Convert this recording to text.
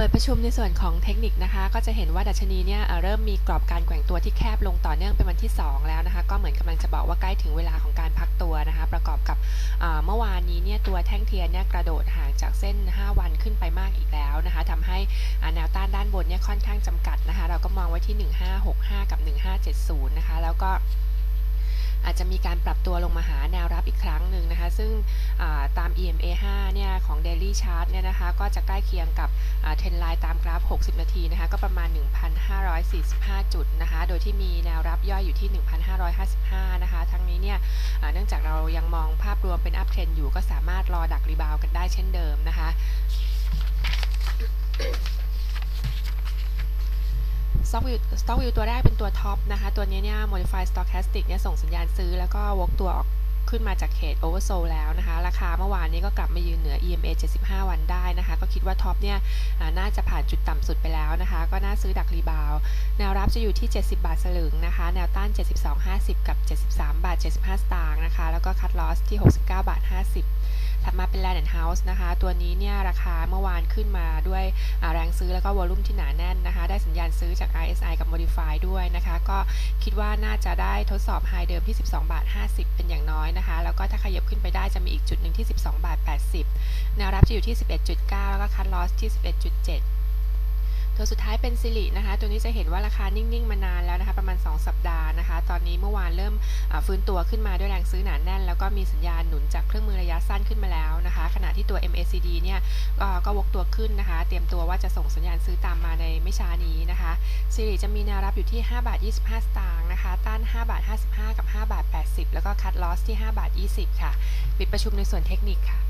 เปิดประชุมในส่วนของเทคนิคนะคะ ก็จะเห็นว่าดัชนีเนี่ยเริ่มมีกรอบการแกว่งตัวที่แคบลงต่อเนื่องเป็นวันที่ 2 แล้วนะคะ ก็เหมือนกำลังจะบอกว่าใกล้ถึงเวลาของการพักตัวนะคะ ประกอบกับเมื่อวานนี้เนี่ยตัวแท่งเทียนเนี่ยกระโดดห่างจากเส้น 5 วันขึ้นไปมากอีกแล้วนะคะทำให้แนวต้านด้านบนเนี่ยค่อนข้างจำกัดนะคะ เราก็มองไว้ที่ 1565 กับ 1570 นะคะ แล้วก็ จะมีการปรับตัวลงมาหาแนวรับอีกครั้งหนึ่งนะคะ ซึ่งตาม EMA 5 เนี่ยของ Daily Chart เนี่ยนะคะ ก็จะใกล้เคียงกับเทรนไลน์ตามกราฟ 60 นาทีนะคะ ก็ประมาณ 1,545 จุดนะคะ โดยที่มีแนวรับย่อยอยู่ที่ 1,555 นะคะ ทั้งนี้เนี่ยเนื่องจากเรายังมองภาพรวมเป็นอัพเทรนอยู่ก็สามารถรอดักรีบาวกันได้เช่นเดิมนะคะ Stock View Stock View ตัวแรกเป็นตัวท็อปนะคะ ตัวนี้เนี่ย Modify Stochastic เนี่ยส่งสัญญาณซื้อ แล้วก็วกตัวออกขึ้นมาจากเขต Oversold แล้วนะคะ ราคาเมื่อวานนี้ก็กลับมายืนเหนือ EMA 75 วันได้นะคะ ก็คิดว่าท็อปเนี่ยน่าจะผ่านจุดต่ำสุดไปแล้วนะคะ ก็น่าซื้อดักรีบาว แนวรับจะอยู่ที่ 70 บาทสลึงนะคะ แนวต้าน 72.50 กับ 73 บาท 75 สตางค์นะคะ แล้วก็คัดลอสที่ 69 บาท 50 ถัดมาเป็น Land and House นะคะ ตัวนี้เนี่ยราคาเมื่อวานขึ้นมาด้วยแรงซื้อแล้วก็วอลุ่มที่หนาแน่นนะคะ ได้สัญญาณซื้อจาก RSI กับ Modify ด้วยนะคะ ก็คิดว่าน่าจะได้ทดสอบไฮเดิมที่ 12 บาท 50 เป็นอย่างน้อยนะคะ แล้วก็ถ้าขยับขึ้นไปได้จะมีอีกจุดหนึ่งที่ 12 บาท 80 แนวรับจะอยู่ที่ 11.9 แล้วก็คัดลอสที่ 11.7 ตัวสุดท้ายเป็นซิลินะคะ ตัวนี้จะเห็นว่าราคานิ่ง ๆ มานานแล้วนะคะ ประมาณ 2 สัปดาห์นะคะ ตอนนี้เมื่อวานเริ่มฟื้นตัวขึ้นมาด้วยแรงซื้อหนาแน่น แล้วก็มีสัญญาณหนุนจากเครื่องมือระยะสั้นขึ้นมาแล้วนะคะ ขณะที่ตัว MACD เนี่ยก็ก็วกตัวขึ้นนะคะ เตรียมตัวว่าจะส่งสัญญาณซื้อตามมาในไม่ช้านี้นะคะซิลิจะมีแนวรับอยู่ที่ 5 บาท 25 สตางค์นะคะ ต้าน 5 บาท 55 กับ 5 บาท 80 แล้วก็คัดลอสที่ 5 บาท 20 ค่ะ ปิดประชุมในส่วนเทคนิคค่ะ